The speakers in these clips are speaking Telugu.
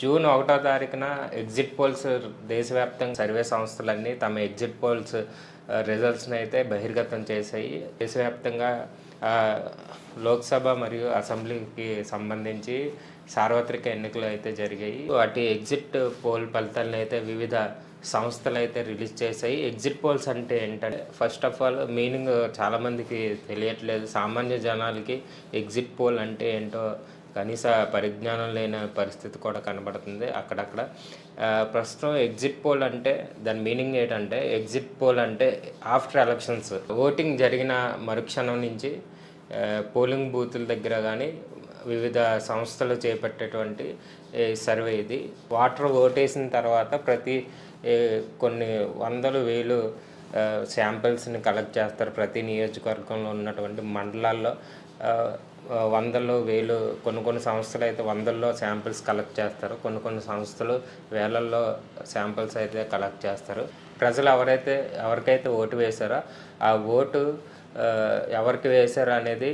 జూన్ ఒకటో తారీఖున ఎగ్జిట్ పోల్స్ దేశవ్యాప్తంగా సర్వే సంస్థలన్నీ తమ ఎగ్జిట్ పోల్స్ రిజల్ట్స్ని అయితే బహిర్గతం చేశాయి. దేశవ్యాప్తంగా లోక్సభ మరియు అసెంబ్లీకి సంబంధించి సార్వత్రిక ఎన్నికలు అయితే జరిగాయి. వాటి ఎగ్జిట్ పోల్ ఫలితాలను అయితే వివిధ సంస్థలు అయితే రిలీజ్ చేశాయి. ఎగ్జిట్ పోల్స్ అంటే ఏంటంటే ఫస్ట్ ఆఫ్ ఆల్ మీనింగ్ చాలామందికి తెలియట్లేదు. సామాన్య జనాలకి ఎగ్జిట్ పోల్ అంటే ఏంటో కనీస పరిజ్ఞానం లేని పరిస్థితి కూడా కనబడుతుంది. అక్కడక్కడ ప్రస్తుతం ఎగ్జిట్ పోల్ అంటే దాని మీనింగ్ ఏంటంటే ఎగ్జిట్ పోల్ అంటే ఆఫ్టర్ ఎలక్షన్స్ ఓటింగ్ జరిగిన మరుక్షణం నుంచి పోలింగ్ బూతుల దగ్గర కానీ వివిధ సంస్థలు చేపట్టేటువంటి సర్వే ఇది. వాటర్ ఓటేసిన తర్వాత ప్రతి కొన్ని వందలు వేలు శాంపిల్స్ని కలెక్ట్ చేస్తారు. ప్రతి నియోజకవర్గంలో ఉన్నటువంటి మండలాల్లో వందల్లో వేలు కొన్ని కొన్ని సంస్థలు అయితే వందల్లో శాంపిల్స్ కలెక్ట్ చేస్తారు. కొన్ని కొన్ని సంస్థలు వేలల్లో శాంపిల్స్ అయితే కలెక్ట్ చేస్తారు. ప్రజలు ఎవరైతే ఎవరికైతే ఓటు వేశారో ఆ ఓటు ఎవరికి వేశారు అనేది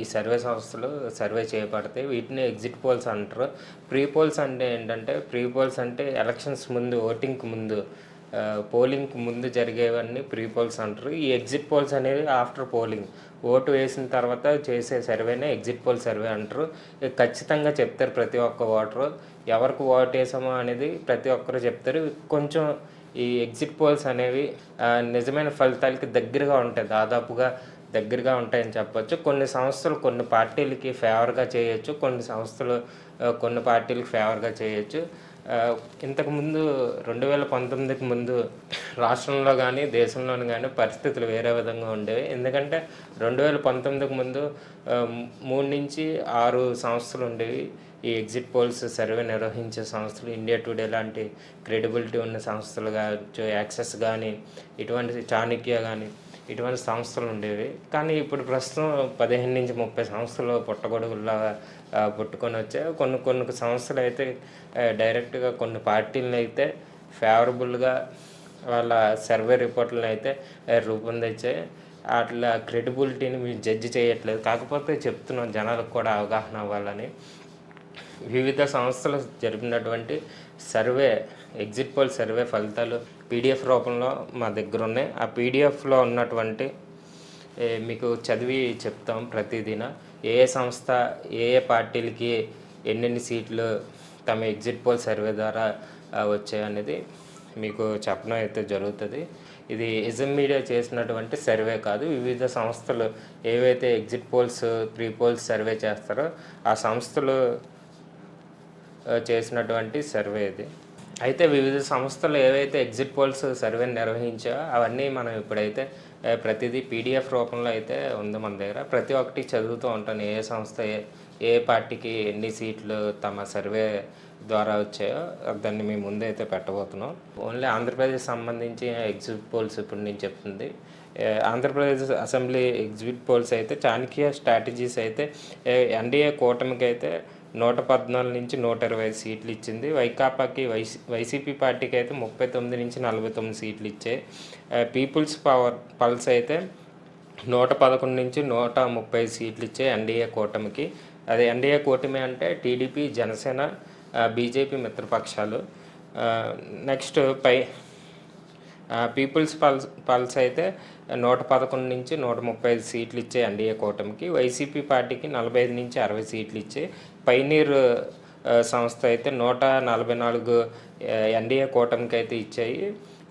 ఈ సర్వే సంస్థలు సర్వే చేయబడతాయి. వీటిని ఎగ్జిట్ పోల్స్ అంటారు. ప్రీ పోల్స్ అంటే ఏంటంటే ప్రీ పోల్స్ అంటే ఎలక్షన్స్ ముందు ఓటింగ్కి ముందు పోలింగ్కి ముందు జరిగేవన్నీ ప్రీ పోల్స్ అంటారు. ఈ ఎగ్జిట్ పోల్స్ అనేవి ఆఫ్టర్ పోలింగ్. ఓటు వేసిన తర్వాత చేసే సర్వేనే ఎగ్జిట్ పోల్ సర్వే అంటారు. ఖచ్చితంగా చెప్తారు ప్రతి ఒక్క ఓటరు. ఎవరికి ఓటు వేసామో అనేది ప్రతి ఒక్కరు చెప్తారు. కొంచెం ఈ ఎగ్జిట్ పోల్స్ అనేవి నిజమైన ఫలితాలకి దగ్గరగా ఉంటాయి. దాదాపుగా దగ్గరగా ఉంటాయని చెప్పొచ్చు. కొన్ని సంస్థలు కొన్ని పార్టీలకి ఫేవర్గా చేయొచ్చు. కొన్ని సంస్థలు కొన్ని పార్టీలకు ఫేవర్గా చేయొచ్చు. ఇంతకుముందు రెండు వేల పంతొమ్మిదికి ముందు రాష్ట్రంలో కానీ దేశంలోని కానీ పరిస్థితులు వేరే విధంగా ఉండేవి. ఎందుకంటే రెండు వేల పంతొమ్మిదికి ముందు మూడు నుంచి ఆరు సంస్థలు ఉండేవి. ఈ ఎగ్జిట్ పోల్స్ సర్వే నిర్వహించే సంస్థలు ఇండియా టుడే లాంటి క్రెడిబిలిటీ ఉన్న సంస్థలు కావచ్చు యాక్సెస్ కానీ ఇటువంటి చాణక్య కానీ ఇటువంటి సంస్థలు ఉండేవి. కానీ ఇప్పుడు ప్రస్తుతం పదిహేను నుంచి ముప్పై సంస్థలు పుట్టగొడుగుల్లాగా పుట్టుకొని వచ్చాయి. కొన్ని కొన్ని సంస్థలు అయితే డైరెక్ట్గా కొన్ని పార్టీలను అయితే ఫేవరబుల్గా వాళ్ళ సర్వే రిపోర్ట్లను అయితే రూపొందించాయి. అట్లా క్రెడిబిలిటీని మేము జడ్జి చేయట్లేదు. కాకపోతే చెప్తున్నాం జనాలకు కూడా అవగాహన అవ్వాలని. వివిధ సంస్థలు జరిపినటువంటి సర్వే ఎగ్జిట్ పోల్ సర్వే ఫలితాలు పీడిఎఫ్ రూపంలో మా దగ్గర ఉన్నాయి. ఆ పీడిఎఫ్లో ఉన్నటువంటి మీకు చదివి చెప్తాం ప్రతిదిన. ఏ ఏ సంస్థ ఏ ఏ పార్టీలకి ఎన్నెన్ని సీట్లు తమ ఎగ్జిట్ పోల్ సర్వే ద్వారా వచ్చాయనేది మీకు చెప్పడం అయితే జరుగుతుంది. ఇది ఎజమ్ మీడియా చేసినటువంటి సర్వే కాదు వివిధ సంస్థలు ఏవైతే exit polls pre polls survey చేస్తారో ఆ సంస్థలు చేసినటువంటి సర్వే ఇది. అయితే వివిధ సంస్థలు ఏవైతే ఎగ్జిట్ పోల్స్ సర్వే నిర్వహించాయో అవన్నీ మనం ఇప్పుడైతే ప్రతిదీ పీడిఎఫ్ రూపంలో అయితే ఉంది మన దగ్గర. ప్రతి ఒక్కటి చదువుతూ ఉంటాను. ఏ సంస్థ ఏ పార్టీకి ఎన్ని సీట్లు తమ సర్వే ద్వారా వచ్చాయో దాన్ని మేము ముందైతే పెట్టబోతున్నాం. ఓన్లీ ఆంధ్రప్రదేశ్ సంబంధించి ఎగ్జిట్ పోల్స్ ఇప్పుడు నేను చెప్తుంది. ఆంధ్రప్రదేశ్ అసెంబ్లీ ఎగ్జిట్ పోల్స్ అయితే చాణక్య స్ట్రాటజీస్ అయితే ఎన్డీఏ కూటమికి అయితే నూట పద్నాలుగు నుంచి నూట ఇరవై సీట్లు ఇచ్చింది. వైకాపాకి వైసీ వైసీపీ పార్టీకి అయితే ముప్పై తొమ్మిది నుంచి నలభై తొమ్మిది సీట్లు ఇచ్చాయి పీపుల్స్ పవర్ పల్స్ అయితే నూట పదకొండు నుంచి నూట ముప్పై సీట్లు ఇచ్చే ఎన్డీఏ కూటమికి. అదే ఎన్డీఏ కూటమి అంటే టీడీపీ జనసేన బీజేపీ మిత్రపక్షాలు. నెక్స్ట్ పై పీపుల్స్ పల్స్ పల్స్ అయితే నూట పదకొండు నుంచి నూట ముప్పై ఐదు సీట్లు ఇచ్చే ఎన్డీఏ కూటమికి. వైసీపీ పార్టీకి నలభై ఐదు నుంచి అరవై సీట్లు ఇచ్చే పైనీర్ సంస్థ అయితే నూట నలభై నాలుగు ఎన్డీఏ కూటమికి అయితే ఇచ్చాయి.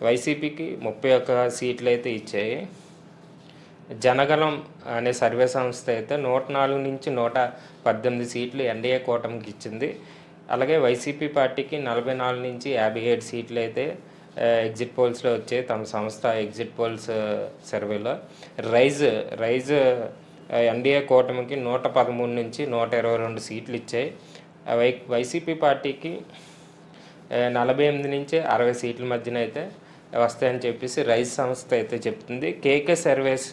వైసీపీకి ముప్పై ఒక్క సీట్లు అయితే ఇచ్చాయి. జనగణం అనే సర్వే సంస్థ అయితే నూట నాలుగు నుంచి నూట పద్దెనిమిది సీట్లు ఎన్డీఏ కూటమికి ఇచ్చింది. అలాగే వైసీపీ పార్టీకి నలభై నాలుగు నుంచి యాభై ఏడు సీట్లు అయితే ఎగ్జిట్ పోల్స్లో వచ్చాయి తమ సంస్థ ఎగ్జిట్ పోల్స్ సర్వేలో. రైజ్ రైజ్ ఎన్డీఏ కూటమికి నూట పదమూడు నుంచి నూట ఇరవై రెండు సీట్లు ఇచ్చాయి. వై వైసీపీ పార్టీకి నలభై ఎనిమిది నుంచి అరవై సీట్ల మధ్యన అయితే వస్తాయని చెప్పేసి రైస్ సంస్థ అయితే చెప్తుంది. కేకే సర్వేస్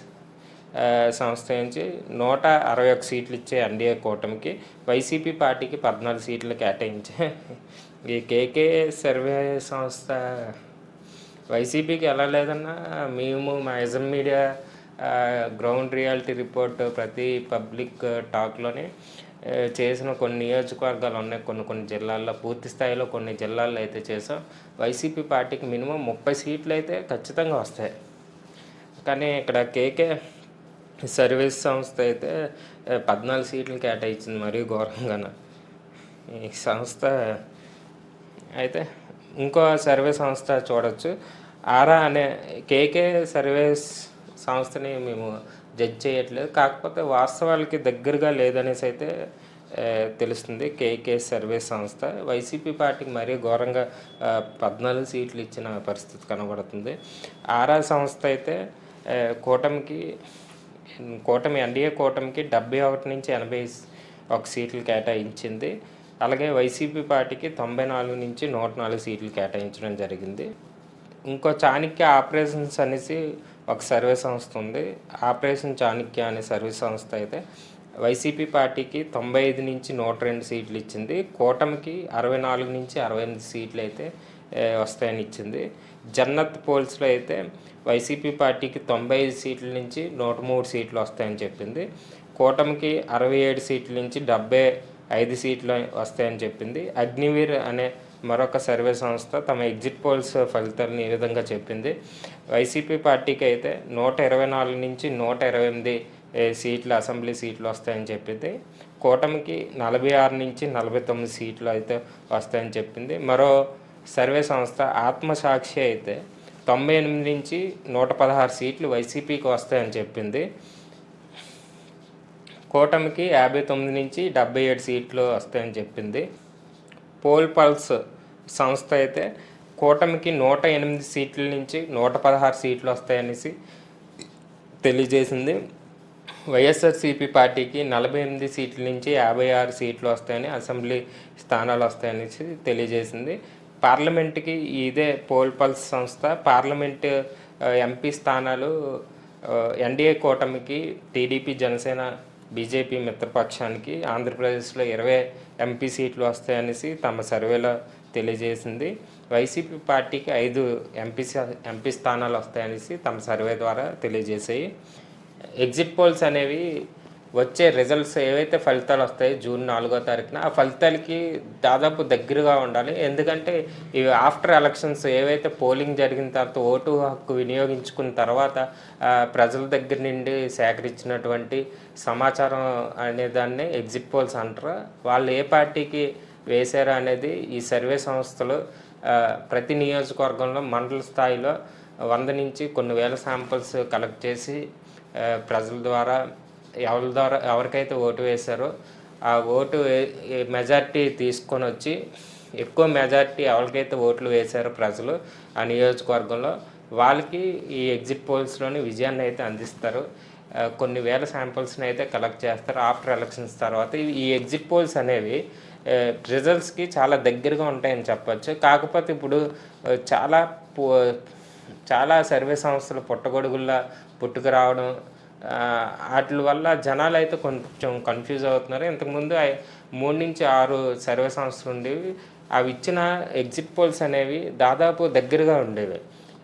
సంస్థ నుంచి నూట అరవై ఒక సీట్లు ఇచ్చే ఎన్డీఏ కూటమికి వైసీపీ పార్టీకి పద్నాలుగు సీట్లు కేటాయించే ఈ కేకే సర్వే సంస్థ వైసీపీకి ఎలా లేదన్నా మేము మా యజం మీడియా గ్రౌండ్ రియాలిటీ రిపోర్ట్ ప్రతి పబ్లిక్ టాక్లోనే చేసిన కొన్ని నియోజకవర్గాలు ఉన్నాయి. కొన్ని కొన్ని జిల్లాల్లో పూర్తి స్థాయిలో కొన్ని జిల్లాల్లో అయితే చేసాం వైసీపీ పార్టీకి మినిమం ముప్పై సీట్లు అయితే ఖచ్చితంగా వస్తాయి. కానీ ఇక్కడ కేకే సర్వీస్ సంస్థ అయితే పద్నాలుగు సీట్లు కేటాయించింది మరీ ఘోరంగాన. ఈ సంస్థ అయితే ఇంకో సర్వే సంస్థ చూడొచ్చు. ఆరా అనే కేకే సర్వీస్ సంస్థని మేము జడ్జ్ చేయట్లేదు. కాకపోతే వాస్తవాలకి దగ్గరగా లేదనేసి అయితే తెలుస్తుంది. కేకే సర్వే సంస్థ. వైసీపీ పార్టీకి మరీ ఘోరంగా పద్నాలుగు సీట్లు ఇచ్చిన పరిస్థితి కనబడుతుంది. ఆరా సంస్థ అయితే కూటమికి కూటమి ఎన్డీఏ కూటమికి డెబ్బై ఒకటి నుంచి ఎనభై ఒక సీట్లు కేటాయించింది. అలాగే వైసీపీ పార్టీకి తొంభై నాలుగు నుంచి నూట నాలుగు సీట్లు కేటాయించడం జరిగింది. ఇంకో చాణక్య ఆపరేషన్స్ అనేసి ఒక సర్వే సంస్థ ఉంది. ఆపరేషన్ చాణక్య అనే సర్వీస్ సంస్థ అయితే వైసీపీ పార్టీకి తొంభై ఐదు నుంచి నూట రెండు సీట్లు ఇచ్చింది. కూటమికి అరవై నాలుగు నుంచి అరవై ఎనిమిది సీట్లు అయితే వస్తాయని ఇచ్చింది. జన్నత్ పోల్స్లో అయితే వైసీపీ పార్టీకి తొంభై ఐదు సీట్ల నుంచి నూట మూడు సీట్లు వస్తాయని చెప్పింది. కూటమికి అరవై ఏడు సీట్ల నుంచి డెబ్బై ఐదు సీట్లు వస్తాయని చెప్పింది. అగ్నివీర్ అనే మరొక సర్వే సంస్థ తమ ఎగ్జిట్ పోల్స్ ఫలితాలను ఈ విధంగా చెప్పింది? వైసీపీ పార్టీకి అయితే నూట ఇరవై నాలుగు నుంచి నూట ఇరవై ఎనిమిది సీట్లు అసెంబ్లీ సీట్లు వస్తాయని చెప్పింది. కూటమికి నలభై ఆరు నుంచి నలభై తొమ్మిది సీట్లు అయితే వస్తాయని చెప్పింది. మరో సర్వే సంస్థ ఆత్మసాక్షి అయితే తొంభై ఎనిమిది నుంచి నూట పదహారు సీట్లు వైసీపీకి వస్తాయని చెప్పింది. కూటమికి యాభై తొమ్మిది నుంచి డెబ్బై ఏడు సీట్లు వస్తాయని చెప్పింది. పోల్ పల్స్ సంస్థ అయితే కూటమికి నూట ఎనిమిది సీట్ల నుంచి నూట పదహారు సీట్లు వస్తాయనేసి తెలియజేసింది. వైఎస్ఆర్సీపీ పార్టీకి నలభై ఎనిమిది సీట్ల నుంచి యాభై ఆరు సీట్లు వస్తాయని అసెంబ్లీ స్థానాలు వస్తాయనేసి తెలియజేసింది. పార్లమెంట్కి ఇదే పోల్ పల్స్ సంస్థ. పార్లమెంట్ ఎంపీ స్థానాలు ఎన్డీఏ కూటమికి టీడీపీ జనసేన బీజేపీ మిత్రపక్షానికి ఆంధ్రప్రదేశ్లో ఇరవై ఎంపీ సీట్లు వస్తాయనేసి తమ సర్వేలో తెలియజేసింది. వైసీపీ పార్టీకి ఐదు ఎంపీ ఎంపీ స్థానాలు వస్తాయనేసి తమ సర్వే ద్వారా తెలియజేసాయి ఎగ్జిట్ పోల్స్ అనేవి వచ్చే రిజల్ట్స్ ఏవైతే ఫలితాలు వస్తాయో జూన్ నాలుగో తారీఖున ఆ ఫలితాలకి దాదాపు దగ్గరగా ఉండాలి. ఎందుకంటే ఇవి ఆఫ్టర్ ఎలక్షన్స్ ఏవైతే పోలింగ్ జరిగిన తర్వాత ఓటు హక్కు వినియోగించుకున్న తర్వాత ప్రజల దగ్గర నుండి సేకరించినటువంటి సమాచారం అనే దాన్ని ఎగ్జిట్ పోల్స్ అంటారు. వాళ్ళు ఏ పార్టీకి వేశారు అనేది ఈ సర్వే సంస్థలు ప్రతి నియోజకవర్గంలో మండల స్థాయిలో వంద నుంచి కొన్ని వేల శాంపిల్స్ కలెక్ట్ చేసి ప్రజల ద్వారా ఎవరి ద్వారా ఎవరికైతే ఓటు వేశారో ఆ ఓటు మెజార్టీ తీసుకొని వచ్చి ఎక్కువ మెజార్టీ ఎవరికైతే ఓట్లు వేశారో ప్రజలు ఆ నియోజకవర్గంలో వాళ్ళకి ఈ ఎగ్జిట్ పోల్స్లోని విజయాన్ని అయితే అందిస్తారు. కొన్ని వేల శాంపిల్స్ని అయితే కలెక్ట్ చేస్తారు. ఆఫ్టర్ ఎలక్షన్స్ తర్వాత ఈ ఎగ్జిట్ పోల్స్ అనేవి రిజల్ట్స్కి చాలా దగ్గరగా ఉంటాయని చెప్పచ్చు. కాకపోతే ఇప్పుడు చాలా పో చాలా సర్వే సంస్థలు పుట్టగొడుగుల్లా పుట్టుకు రావడం వాటి వల్ల జనాలు అయితే కొంచెం కన్ఫ్యూజ్ అవుతున్నారు. ఇంతకుముందు మూడు నుంచి ఆరు సర్వే సంస్థలు ఉండేవి. అవి ఇచ్చిన ఎగ్జిట్ పోల్స్ అనేవి దాదాపు దగ్గరగా ఉండేవి.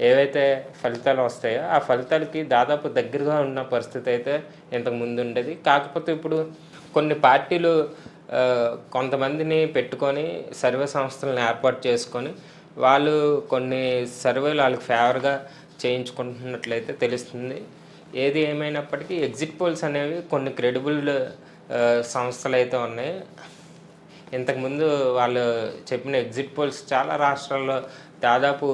ఏవైతే ఫలితాలు వస్తాయో ఆ ఫలితాలకి దాదాపు దగ్గరగా ఉన్న పరిస్థితి అయితే ఇంతకు ముందు ఉండేది. కాకపోతే ఇప్పుడు కొన్ని పార్టీలు కొంతమందిని పెట్టుకొని సర్వే సంస్థలను ఏర్పాటు చేసుకొని వాళ్ళు కొన్ని సర్వేలు వాళ్ళకి ఫేవర్గా చేయించుకుంటున్నట్లయితే తెలుస్తుంది. ఏది ఏమైనప్పటికీ ఎగ్జిట్ పోల్స్ అనేవి కొన్ని క్రెడిబుల్ సంస్థలు అయితే ఉన్నాయి. ఇంతకుముందు వాళ్ళు చెప్పిన ఎగ్జిట్ పోల్స్ చాలా రాష్ట్రాల్లో దాదాపు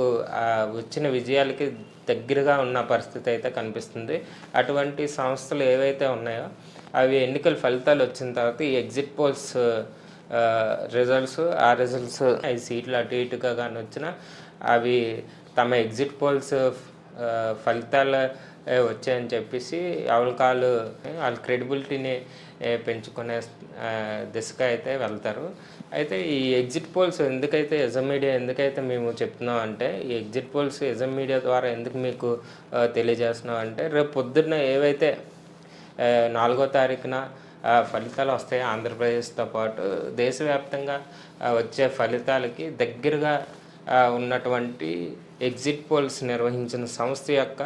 వచ్చిన విజయాలకి దగ్గరగా ఉన్న పరిస్థితి అయితే కనిపిస్తుంది. అటువంటి సంస్థలు ఏవైతే ఉన్నాయో అవి ఎన్నికల ఫలితాలు వచ్చిన తర్వాత ఈ ఎగ్జిట్ పోల్స్ రిజల్ట్స్ ఆ రిజల్ట్స్ ఐదు సీట్లు అటు ఇటుగా కానీ వచ్చినా అవి తమ ఎగ్జిట్ పోల్స్ ఫలితాలు వచ్చాయని చెప్పేసి ఎవరికాళ్ళు వాళ్ళ క్రెడిబిలిటీని పెంచుకునే దిశగా అయితే వెళ్తారు. అయితే ఈ ఎగ్జిట్ పోల్స్ ఎందుకైతే ఎజం మీడియా ఎందుకైతే మేము చెప్తున్నాం అంటే ఈ ఎగ్జిట్ పోల్స్ ఎజం మీడియా ద్వారా ఎందుకు మీకు తెలియజేస్తున్నాం అంటే రేపు పొద్దున్న ఏవైతే నాలుగో తారీఖున ఫలితాలు వస్తాయి. ఆంధ్రప్రదేశ్తో పాటు దేశవ్యాప్తంగా వచ్చే ఫలితాలకి దగ్గరగా ఉన్నటువంటి ఎగ్జిట్ పోల్స్ నిర్వహించిన సంస్థ యొక్క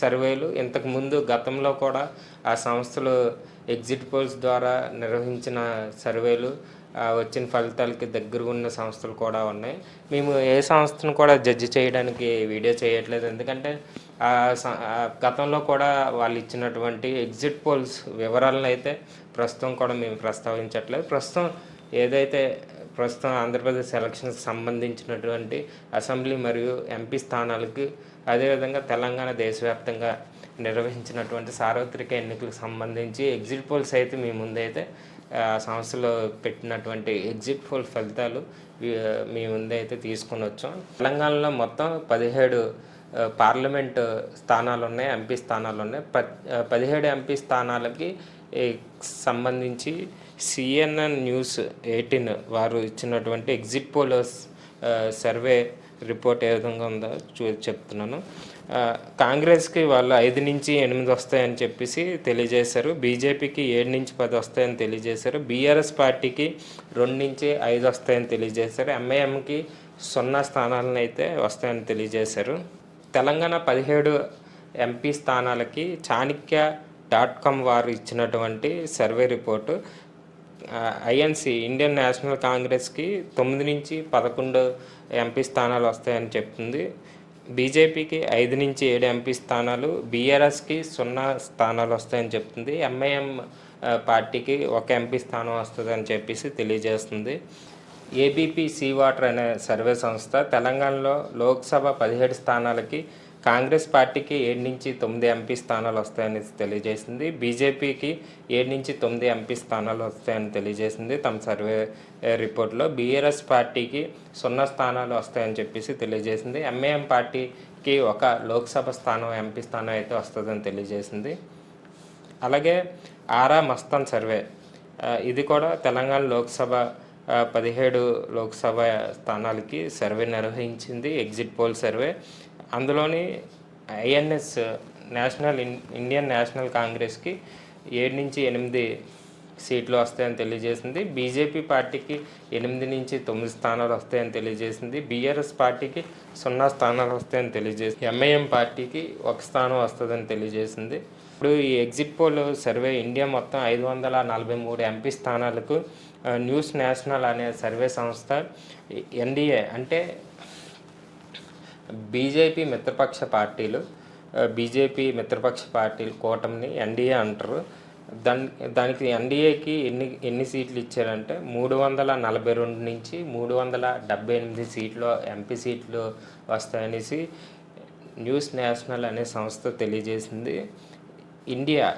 సర్వేలు ఇంతకుముందు గతంలో కూడా ఆ సంస్థలు ఎగ్జిట్ పోల్స్ ద్వారా నిర్వహించిన సర్వేలు వచ్చిన ఫలితాలకి దగ్గర ఉన్న సంస్థలు కూడా ఉన్నాయి. మేము ఏ సంస్థను కూడా జడ్జి చేయడానికి వీడియో చేయట్లేదు. ఎందుకంటే గతంలో కూడా వాళ్ళు ఇచ్చినటువంటి ఎగ్జిట్ పోల్స్ వివరాలను అయితే ప్రస్తుతం కూడా మేము ప్రస్తావించట్లేదు. ప్రస్తుతం ఏదైతే ప్రస్తుతం ఆంధ్రప్రదేశ్ ఎలక్షన్స్కి సంబంధించినటువంటి అసెంబ్లీ మరియు ఎంపీ స్థానాలకి అదేవిధంగా తెలంగాణ దేశవ్యాప్తంగా నిర్వహించినటువంటి సార్వత్రిక ఎన్నికలకు సంబంధించి ఎగ్జిట్ పోల్స్ అయితే మీ ముందైతే సంస్థలో పెట్టినటువంటి ఎగ్జిట్ పోల్ ఫలితాలు మీ ముందైతే తీసుకుని వచ్చాం తెలంగాణలో మొత్తం పదిహేడు పార్లమెంట్ స్థానాలు ఉన్నాయి ఎంపీ స్థానాలు ఉన్నాయి ప పదిహేడు ఎంపీ స్థానాలకి సంబంధించి సిఎన్ఎన్ న్యూస్ ఎయిటీన్ వారు ఇచ్చినటువంటి ఎగ్జిట్ పోలర్స్ సర్వే రిపోర్ట్ ఏ విధంగా ఉందో చూ చెప్తున్నాను. కాంగ్రెస్కి వాళ్ళు ఐదు నుంచి ఎనిమిది వస్తాయని చెప్పేసి తెలియజేశారు. బీజేపీకి ఏడు నుంచి పది వస్తాయని తెలియజేశారు. బీఆర్ఎస్ పార్టీకి రెండు నుంచి ఐదు వస్తాయని తెలియజేశారు. ఎంఐఎంకి సున్నా స్థానాలను అయితే వస్తాయని తెలియజేశారు. తెలంగాణ పదిహేడు ఎంపీ స్థానాలకి చాణక్య డాట్ కామ్ వారు ఇచ్చినటువంటి survey report INC Indian national కాంగ్రెస్కి తొమ్మిది నుంచి పదకొండు ఎంపీ స్థానాలు వస్తాయని చెప్తుంది. బీజేపీకి ఐదు నుంచి ఏడు ఎంపీ స్థానాలు బీఆర్ఎస్కి సున్నా స్థానాలు వస్తాయని చెప్తుంది. ఎంఐఎం పార్టీకి ఒక ఎంపీ స్థానం వస్తుందని చెప్పేసి తెలియజేస్తుంది. ఏబీపీ సీ వాటర్ అనే సర్వే సంస్థ తెలంగాణలో లోక్సభ పదిహేడు స్థానాలకి కాంగ్రెస్ పార్టీకి ఏడు నుంచి తొమ్మిది ఎంపీ స్థానాలు వస్తాయని తెలియజేసింది. బీజేపీకి ఏడు నుంచి తొమ్మిది ఎంపీ స్థానాలు వస్తాయని తెలియజేసింది తమ సర్వే రిపోర్ట్లో. బీఆర్ఎస్ పార్టీకి సున్నా స్థానాలు వస్తాయని చెప్పేసి తెలియజేసింది. ఎంఏఎం పార్టీకి ఒక లోక్సభ స్థానం ఎంపీ స్థానం అయితే వస్తుందని తెలియజేసింది. అలాగే ఆరా మస్తాన్ సర్వే ఇది కూడా తెలంగాణ లోక్సభ పదిహేడు లోక్సభ స్థానాలకి సర్వే నిర్వహించింది ఎగ్జిట్ పోల్ సర్వే. అందులోని INS national in- Indian national కాంగ్రెస్కి ఏడు నుంచి ఎనిమిది సీట్లు వస్తాయని తెలియజేసింది. బీజేపీ పార్టీకి ఎనిమిది నుంచి తొమ్మిది స్థానాలు వస్తాయని తెలియజేసింది. బీఆర్ఎస్ పార్టీకి సున్నా స్థానాలు వస్తాయని తెలియజేసింది. ఎంఐఎం పార్టీకి ఒక స్థానం వస్తుందని తెలియజేసింది. ఇప్పుడు ఈ ఎగ్జిట్ పోల్ సర్వే ఇండియా మొత్తం ఐదు వందల నలభై మూడు ఎంపీ స్థానాలకు న్యూస్ నేషనల్ అనే సర్వే సంస్థ ఎన్డీఏ అంటే బీజేపీ మిత్రపక్ష పార్టీలు బీజేపీ మిత్రపక్ష పార్టీలు కూటమిని ఎన్డీఏ అంటారు. దాని దానికి ఎన్డీఏకి ఎన్ని ఎన్ని సీట్లు ఇచ్చారంటే మూడు వందల నలభై రెండు నుంచి మూడు వందల డెబ్బై ఎనిమిది సీట్లు ఎంపీ సీట్లు వస్తాయనేసి న్యూస్ నేషనల్ అనే సంస్థ తెలియజేసింది. ఇండియా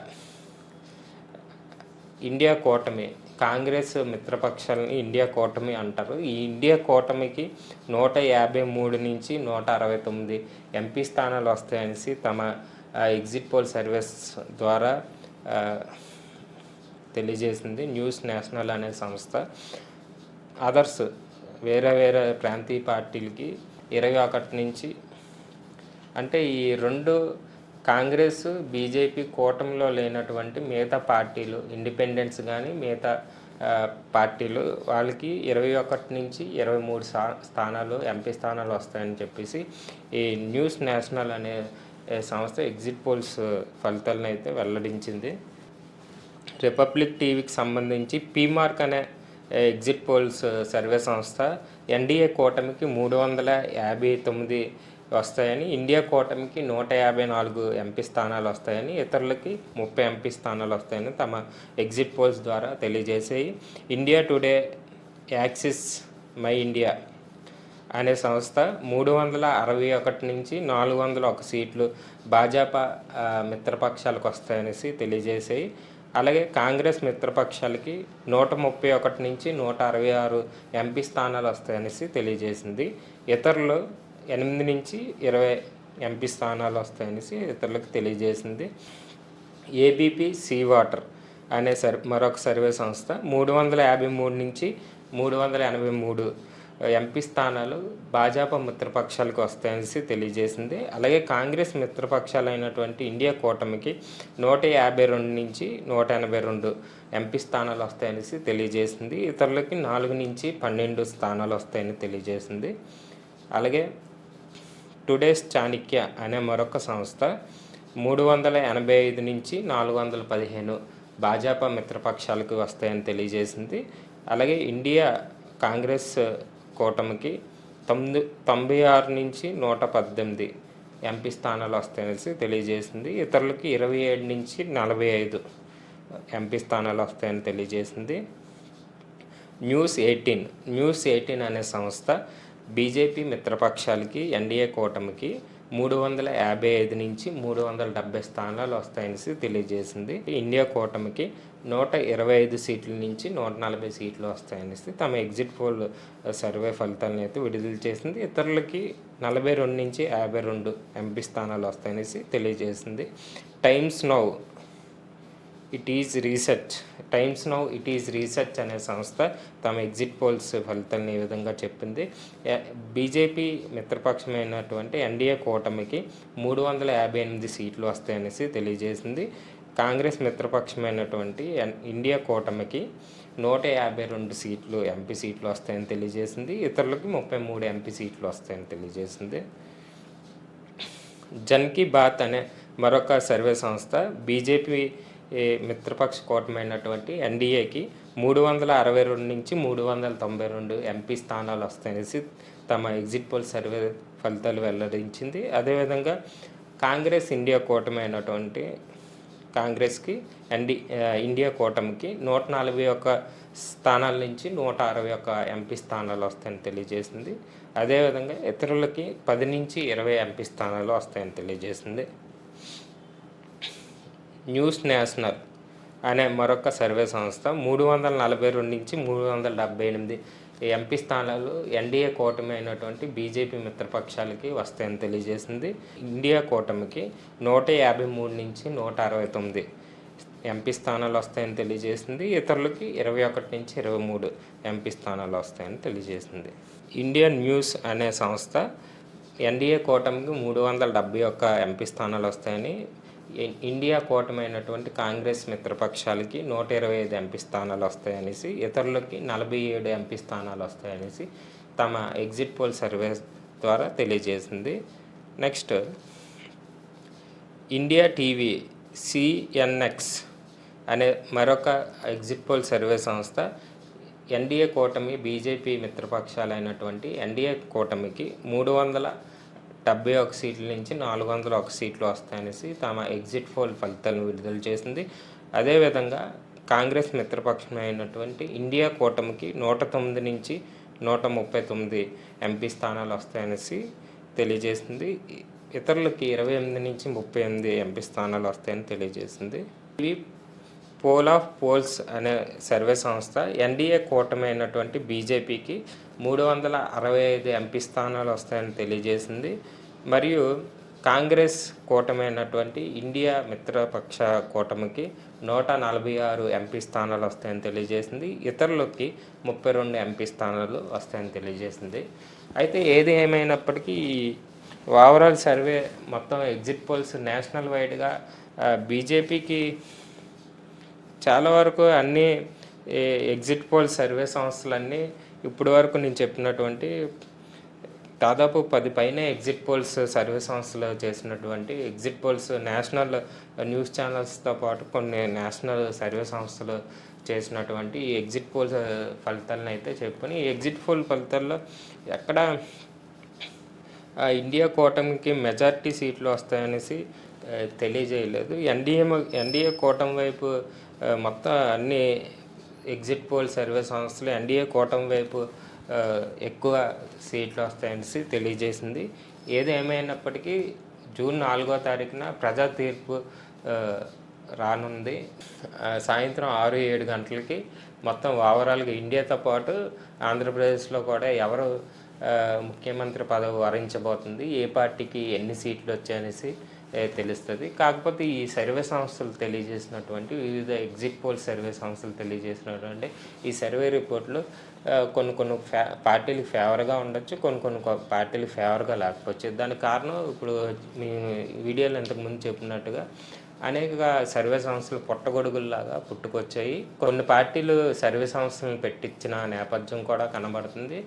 ఇండియా కూటమి కాంగ్రెస్ మిత్రపక్షాలని ఇండియా కూటమి అంటారు. ఈ ఇండియా కూటమికి నూట యాభై మూడు నుంచి నూట అరవై తొమ్మిది ఎంపీ స్థానాలు వస్తాయనేసి తమ ఎగ్జిట్ పోల్ సర్వీస్ ద్వారా తెలియజేసింది న్యూస్ నేషనల్ అనే సంస్థ. అదర్స్ వేరే వేరే ప్రాంతీయ పార్టీలకి ఇరవై ఒకటి నుంచి అంటే ఈ రెండు కాంగ్రెస్ బీజేపీ కూటమిలో లేనటువంటి మిగతా పార్టీలు ఇండిపెండెన్స్ కానీ మిగతా పార్టీలు వాళ్ళకి ఇరవై ఒకటి నుంచి ఇరవై మూడు స్థానాలు ఎంపీ స్థానాలు వస్తాయని చెప్పేసి ఈ న్యూస్ నేషనల్ అనే సంస్థ ఎగ్జిట్ పోల్స్ ఫలితాలను అయితే వెల్లడించింది. రిపబ్లిక్ టీవీకి సంబంధించి పీమార్క్ అనే ఎగ్జిట్ పోల్స్ సర్వే సంస్థ ఎన్డీఏ కూటమికి మూడు వందల యాభై తొమ్మిది వస్తాయని ఇండియా కూటమికి నూట యాభై నాలుగు ఎంపీ స్థానాలు వస్తాయని ఇతరులకి ముప్పై ఎంపీ స్థానాలు వస్తాయని తమ ఎగ్జిట్ పోల్స్ ద్వారా తెలియజేసాయి. India Today Axis My India అనే సంస్థ మూడు వందల అరవై ఒకటి నుంచి నాలుగు వందల ఒక సీట్లు భాజపా మిత్రపక్షాలకు వస్తాయనేసి తెలియజేసాయి. అలాగే కాంగ్రెస్ మిత్రపక్షాలకి నూట ముప్పై ఒకటి నుంచి నూట అరవై ఆరు ఎంపీ స్థానాలు వస్తాయనేసి తెలియజేసింది. ఇతరులు ఎనిమిది నుంచి ఇరవై ఎంపీ స్థానాలు వస్తాయనేసి ఇతరులకు తెలియజేసింది. ఏబీపీ సీ వాటర్ అనే సర్ మరొక సర్వే సంస్థ మూడు వందల యాభై మూడు నుంచి మూడు వందల ఎనభై మూడు ఎంపీ స్థానాలు భాజపా మిత్రపక్షాలకు వస్తాయనేసి తెలియజేసింది. అలాగే కాంగ్రెస్ మిత్రపక్షాలైనటువంటి ఇండియా కూటమికి నూట యాభై రెండు నుంచి నూట ఎనభై రెండు ఎంపీ స్థానాలు వస్తాయనేసి తెలియజేసింది. ఇతరులకి నాలుగు నుంచి పన్నెండు స్థానాలు వస్తాయని తెలియజేసింది. అలాగే టుడేస్ చాణక్య అనే మరొక సంస్థ మూడు వందల ఎనభై ఐదు నుంచి నాలుగు వందల పదిహేను భాజపా మిత్రపక్షాలకు వస్తాయని తెలియజేసింది. అలాగే ఇండియా కాంగ్రెస్ కూటమికి తొమ్మిది తొంభై ఆరు నుంచి నూట పద్దెనిమిది ఎంపీ స్థానాలు వస్తాయనేసి తెలియజేసింది. ఇతరులకి ఇరవై ఏడు నుంచి నలభై ఐదు ఎంపీ స్థానాలు వస్తాయని తెలియజేసింది. న్యూస్ ఎయిటీన్ న్యూస్ ఎయిటీన్ అనే సంస్థ బీజేపీ మిత్రపక్షాలకి ఎన్డీఏ కూటమికి మూడు వందల యాభై ఐదు నుంచి మూడు వందల డెబ్బై స్థానాలు వస్తాయనేసి తెలియజేసింది. ఇండియా కూటమికి నూట ఇరవై ఐదు సీట్ల నుంచి నూట నలభై సీట్లు వస్తాయనేసి తమ ఎగ్జిట్ పోల్ సర్వే ఫలితాలను అయితే విడుదల చేసింది. ఇతరులకి నలభై రెండు నుంచి యాభై రెండు ఎంపీ స్థానాలు వస్తాయనేసి తెలియజేసింది. Times Now it is research Times Now it is research అనే సంస్థ తమ ఎగ్జిట్ పోల్స్ ఫలితాలను ఈ విధంగా చెప్పింది. బీజేపీ మిత్రపక్షమైనటువంటి ఎన్డీఏ కూటమికి మూడు వందల యాభై ఎనిమిది సీట్లు వస్తాయనేసి తెలియజేసింది. కాంగ్రెస్ మిత్రపక్షమైనటువంటి ఇండియా కూటమికి నూట యాభై రెండు సీట్లు ఎంపీ సీట్లు వస్తాయని తెలియజేసింది. ఇతరులకి ముప్పై మూడు ఎంపీ సీట్లు వస్తాయని తెలియజేసింది. జన్ కీ బాత్ అనే మరొక సర్వే సంస్థ బీజేపీ ఈ మిత్రపక్ష కూటమైనటువంటి ఎన్డీఏకి మూడు వందల అరవై రెండు నుంచి మూడు వందల తొంభై రెండు ఎంపీ స్థానాలు వస్తాయనేసి తమ ఎగ్జిట్ పోల్ సర్వే ఫలితాలు వెల్లడించింది. అదేవిధంగా కాంగ్రెస్ ఇండియా కూటమైనటువంటి కాంగ్రెస్కి ఎన్డి ఇండియా కూటమికి నూట నలభై ఒక్క స్థానాల నుంచి నూట అరవై ఒక్క ఎంపీ స్థానాలు వస్తాయని తెలియజేసింది. అదేవిధంగా ఇతరులకి పది నుంచి ఇరవై ఎంపీ స్థానాలు వస్తాయని తెలియజేసింది. న్యూస్ నేషనల్ అనే మరొక సర్వే సంస్థ మూడు వందల నలభై రెండు నుంచి మూడు వందల డెబ్బై ఎనిమిది ఎంపీ స్థానాలు ఎన్డీఏ కూటమి అయినటువంటి బీజేపీ మిత్రపక్షాలకి వస్తాయని తెలియజేసింది. ఇండియా కూటమికి నూట యాభై మూడు నుంచి నూట అరవై తొమ్మిది ఎంపీ స్థానాలు వస్తాయని తెలియజేసింది. ఇతరులకి ఇరవై ఒకటి నుంచి ఇరవై మూడు ఎంపీ స్థానాలు వస్తాయని తెలియజేసింది. ఇండియన్ న్యూస్ అనే సంస్థ ఎన్డీఏ కూటమికి మూడు వందల డెబ్బై ఒక్క ఎంపీ స్థానాలు వస్తాయని ఇండియా కూటమైనటువంటి కాంగ్రెస్ మిత్రపక్షాలకి నూట ఇరవై ఐదు ఎంపీ స్థానాలు వస్తాయనేసి ఇతరులకి నలభై ఏడు ఎంపీ స్థానాలు వస్తాయనేసి తమ ఎగ్జిట్ పోల్ సర్వే ద్వారా తెలియజేసింది. నెక్స్ట్ ఇండియా టీవీ సిఎన్ఎక్స్ అనే మరొక ఎగ్జిట్ పోల్ సర్వే సంస్థ ఎన్డీఏ కూటమి బీజేపీ మిత్రపక్షాలైనటువంటి ఎన్డీఏ కూటమికి మూడు వందల డెబ్బై ఒక సీట్ల నుంచి నాలుగు వందల ఒక సీట్లు వస్తాయనేసి తమ ఎగ్జిట్ పోల్ ఫలితాలను విడుదల చేసింది. అదేవిధంగా కాంగ్రెస్ మిత్రపక్షమైనటువంటి ఇండియా కూటమికి నూట తొమ్మిది నుంచి నూట ముప్పై తొమ్మిది ఎంపీ స్థానాలు వస్తాయనేసి తెలియజేసింది. ఇతరులకి ఇరవై ఎనిమిది నుంచి ముప్పై ఎనిమిది ఎంపీ స్థానాలు వస్తాయని తెలియజేసింది. ఇవి పోల్ ఆఫ్ పోల్స్ అనే సర్వే సంస్థ ఎన్డీఏ కూటమి అయినటువంటి బీజేపీకి మూడు వందల అరవై ఐదు ఎంపీ స్థానాలు వస్తాయని తెలియజేసింది. మరియు కాంగ్రెస్ కూటమి అయినటువంటి ఇండియా మిత్రపక్ష కూటమికి నూట నలభై ఆరు ఎంపీ స్థానాలు వస్తాయని తెలియజేసింది. ఇతరులకి ముప్పై రెండు ఎంపీ స్థానాలు వస్తాయని తెలియజేసింది. అయితే ఏది ఏమైనప్పటికీ ఈ ఓవరాల్ సర్వే మొత్తం ఎగ్జిట్ పోల్స్ నేషనల్ వైడ్గా బీజేపీకి చాలా వరకు అన్ని ఎగ్జిట్ పోల్ సర్వే సంస్థలన్నీ ఇప్పటి వరకు నేను చెప్పినటువంటి దాదాపు పది పైన ఎగ్జిట్ పోల్స్ సర్వే సంస్థలు చేసినటువంటి ఎగ్జిట్ పోల్స్ నేషనల్ న్యూస్ ఛానల్స్తో పాటు కొన్ని నేషనల్ సర్వే సంస్థలు చేసినటువంటి ఈ ఎగ్జిట్ పోల్స్ ఫలితాలను అయితే చెప్పుకొని ఈ ఎగ్జిట్ పోల్ ఫలితాల్లో ఎక్కడ ఇండియా కూటమికి మెజారిటీ సీట్లు వస్తాయనేసి తెలియజేయలేదు. ఎన్డీఏ ఎన్డీఏ కూటమి వైపు మొత్తం అన్ని ఎగ్జిట్ పోల్ సర్వే సంస్థలు ఎన్డీఏ కూటమి వైపు ఎక్కువ సీట్లు వస్తాయనేసి తెలియజేసింది. ఏది ఏమైనప్పటికీ జూన్ నాలుగో తారీఖున ప్రజా తీర్పు రానుంది. సాయంత్రం ఆరు ఏడు గంటలకి మొత్తం ఓవరాల్గా ఇండియాతో పాటు ఆంధ్రప్రదేశ్లో కూడా ఎవరు ముఖ్యమంత్రి పదవి వరించబోతుంది ఏ పార్టీకి ఎన్ని సీట్లు వచ్చాయనేసి తెలుస్తుంది. కాకపోతే ఈ సర్వే సంస్థలు తెలియజేసినటువంటి వివిధ ఎగ్జిట్ పోల్ సర్వే సంస్థలు తెలియజేసినటువంటి ఈ సర్వే రిపోర్ట్లు కొన్ని కొన్ని ఫ్యా పార్టీలు ఫేవర్గా ఉండొచ్చు కొన్ని కొన్ని పార్టీలు ఫేవర్గా లేకపోవచ్చు. దానికి కారణం ఇప్పుడు మీ వీడియోలో ఇంతకుముందు చెప్పినట్టుగా అనేక సర్వే సంస్థలు పుట్టగొడుగుల్లాగా పుట్టుకొచ్చాయి. కొన్ని పార్టీలు సర్వే సంస్థలను పెట్టించిన నేపథ్యం కూడా కనబడుతుంది.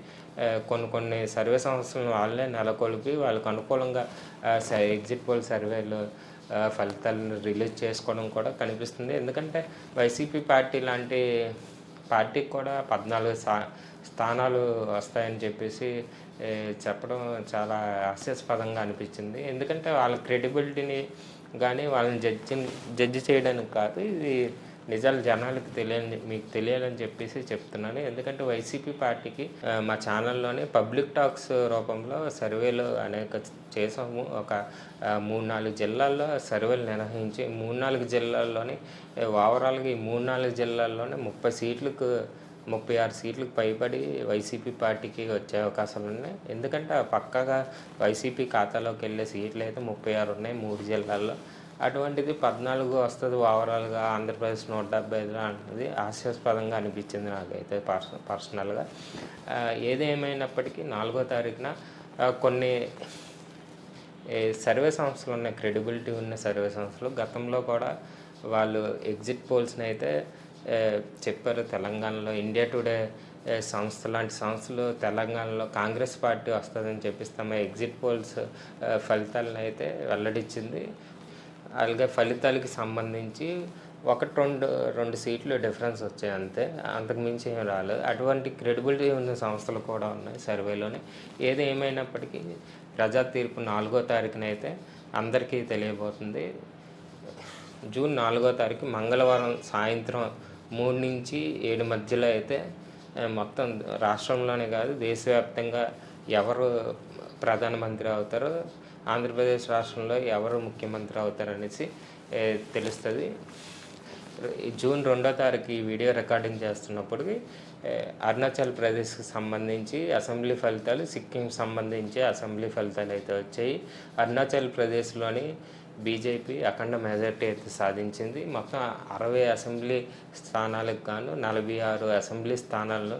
కొన్ని కొన్ని సర్వే సంస్థలను వాళ్ళే నెలకొల్పి వాళ్ళకు అనుకూలంగా ఎగ్జిట్ పోల్ సర్వేలు ఫలితాలను రిలీజ్ చేసుకోవడం కూడా కనిపిస్తుంది. ఎందుకంటే వైసీపీ పార్టీ లాంటి పార్టీకి కూడా పద్నాలుగు స్థా స్థానాలు వస్తాయని చెప్పేసి చెప్పడం చాలా హాస్యాస్పదంగా అనిపించింది. ఎందుకంటే వాళ్ళ క్రెడిబిలిటీని కానీ వాళ్ళని జడ్జి జడ్జి చేయడానికి కాదు ఇది నిజాలు జనాలకు తెలియని మీకు తెలియాలని చెప్పేసి చెప్తున్నాను. ఎందుకంటే వైసీపీ పార్టీకి మా ఛానల్లోనే పబ్లిక్ టాక్స్ రూపంలో సర్వేలు అనేక చేసాము ఒక మూడు నాలుగు జిల్లాల్లో సర్వేలు నిర్వహించి మూడు నాలుగు జిల్లాల్లోని ఓవరాల్గా ఈ మూడు నాలుగు జిల్లాల్లోనే ముప్పై సీట్లకు ముప్పై ఆరు సీట్లకు పైబడి వైసీపీ పార్టీకి వచ్చే అవకాశాలు ఉన్నాయి. ఎందుకంటే పక్కగా వైసీపీ ఖాతాలోకి వెళ్ళే సీట్లు అయితే ముప్పై ఆరు ఉన్నాయి మూడు జిల్లాల్లో. అటువంటిది పద్నాలుగు వస్తుంది ఓవరాల్గా ఆంధ్రప్రదేశ్ నూట డెబ్బై ఐదులో అంటుంది హాస్యాస్పదంగా అనిపించింది నాకైతే పర్స పర్సనల్గా. ఏదేమైనప్పటికీ నాలుగో తారీఖున కొన్ని సర్వే సంస్థలు ఉన్నాయి క్రెడిబిలిటీ ఉన్న సర్వే సంస్థలు. గతంలో కూడా వాళ్ళు ఎగ్జిట్ పోల్స్ని అయితే చెప్పారు తెలంగాణలో ఇండియా టుడే సంస్థ లాంటి సంస్థలు తెలంగాణలో కాంగ్రెస్ పార్టీ వస్తుందని చెప్పేసి తమ ఎగ్జిట్ పోల్స్ ఫలితాలను అయితే వెల్లడించింది. అలాగే ఫలితాలకి సంబంధించి ఒకటి రెండు రెండు సీట్లు డిఫరెన్స్ వచ్చాయి అంతే. అంతకుమించి ఏం రాలేదు. అటువంటి క్రెడిబిలిటీ ఉన్న సంస్థలు కూడా ఉన్నాయి సర్వేలోనే ఏది ఏమైనప్పటికీ ప్రజా తీర్పు నాలుగో తారీఖున అయితే అందరికీ తెలియబోతుంది. జూన్ నాలుగో తారీఖు మంగళవారం సాయంత్రం మూడు నుంచి ఏడు మధ్యలో అయితే మొత్తం రాష్ట్రంలోనే కాదు దేశవ్యాప్తంగా ఎవరు ప్రధానమంత్రి అవుతారో ఆంధ్రప్రదేశ్ రాష్ట్రంలో ఎవరు ముఖ్యమంత్రి అవుతారనేసి తెలుస్తుంది. జూన్ రెండో తారీఖు ఈ వీడియో రికార్డింగ్ చేస్తున్నప్పటికి అరుణాచల్ ప్రదేశ్కి సంబంధించి అసెంబ్లీ ఫలితాలు సిక్కిం సంబంధించి అసెంబ్లీ ఫలితాలు అయితే వచ్చాయి. అరుణాచల్ ప్రదేశ్లోని బీజేపీ అఖండ మెజార్టీ అయితే సాధించింది. మొత్తం అరవై అసెంబ్లీ స్థానాలకు గాను నలభై ఆరు అసెంబ్లీ స్థానాలను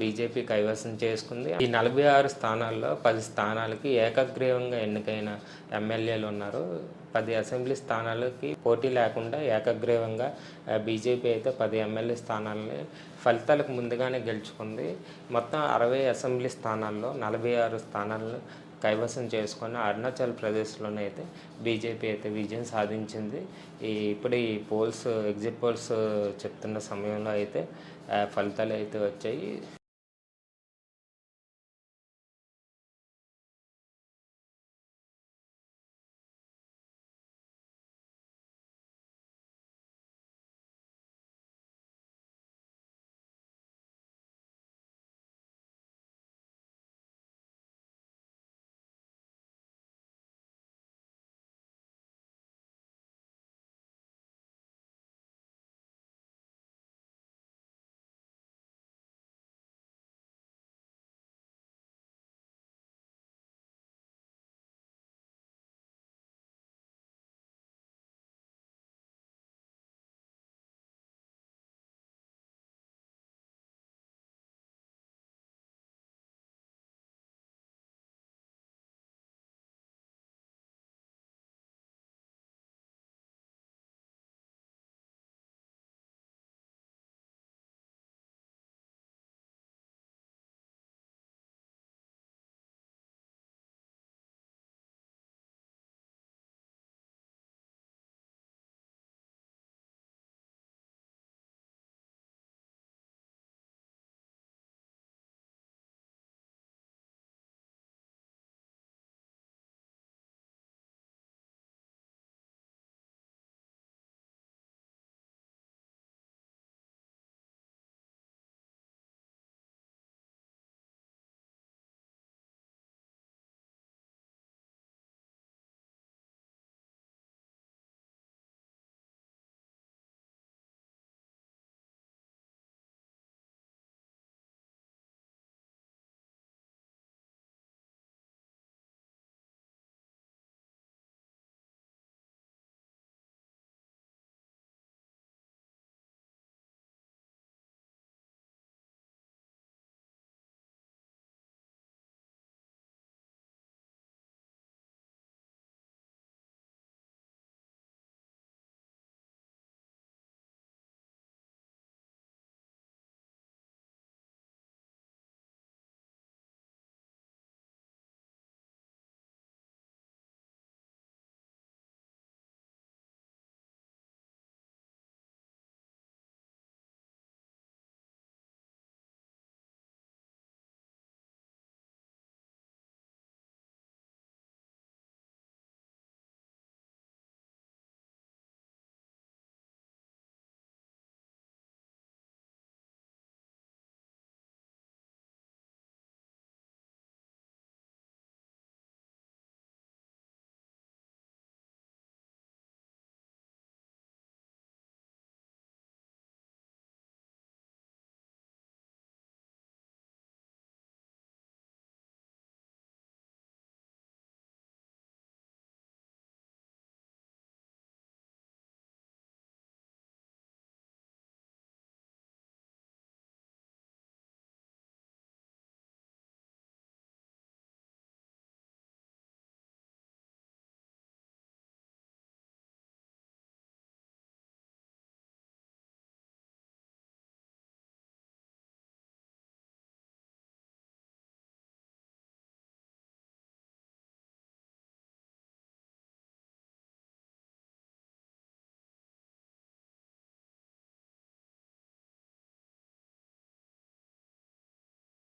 బీజేపీ కైవసం చేసుకుంది. ఈ నలభై ఆరు స్థానాల్లో పది స్థానాలకి ఏకగ్రీవంగా ఎన్నికైన ఎమ్మెల్యేలు ఉన్నారు. పది అసెంబ్లీ స్థానాలకి పోటీ లేకుండా ఏకగ్రీవంగా బీజేపీ అయితే పది ఎమ్మెల్యే స్థానాలని ఫలితాలకు ముందుగానే గెలుచుకుంది. మొత్తం అరవై అసెంబ్లీ స్థానాల్లో నలభై ఆరు స్థానాలను కైవసం చేసుకుని అరుణాచల్ ప్రదేశ్లోనే అయితే బీజేపీ అయితే విజయం సాధించింది. ఈ ఇప్పుడు ఈ పోల్స్ ఎగ్జిట్ పోల్స్ చెప్తున్న సమయంలో అయితే ఫలితాలు అయితే వచ్చాయి.